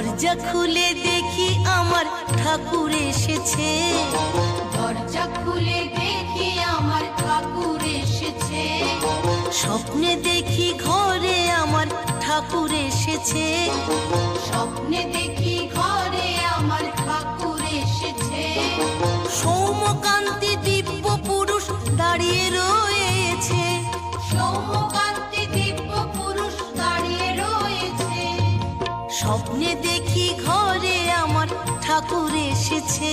দরজা খুলে দেখি আমার ঠাকুর এসেছে। দরজা খুলে দেখি আমার ঠাকুর এসেছে। স্বপ্নে দেখি ঘরে আমার ঠাকুর এসেছে। স্বপ্নে দেখি ঘরে আমার ঠাকুর এসেছে। সৌমকান্তি দিব্য পুরুষ দাঁড়িয়ে রয়েছে। সৌমকান্তি স্বপ্নে দেখি ঘরে আমার ঠাকুর এসেছে।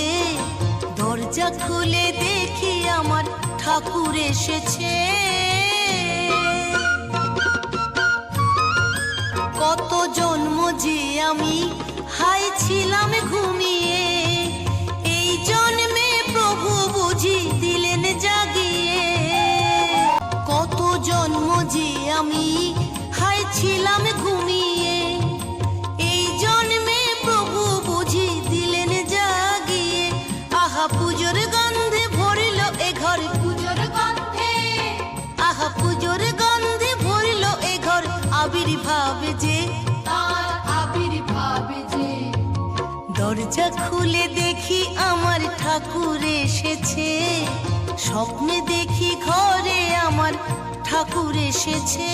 দরজা খুলে দেখি আমার ঠাকুর এসেছে। কত জন্ম যে আমি হাই ছিলাম ঘুমিয়ে। এই জন্মে প্রভু বুঝি দিলেন জাগিয়ে। কত জন্ম যে আমি হাই ছিলাম আবির্ভাব যে তার আবির্ভাব যে। দরজা খুলে দেখি আমার ঠাকুর এসেছে। স্বপ্নে দেখি ঘরে আমার ঠাকুর এসেছে।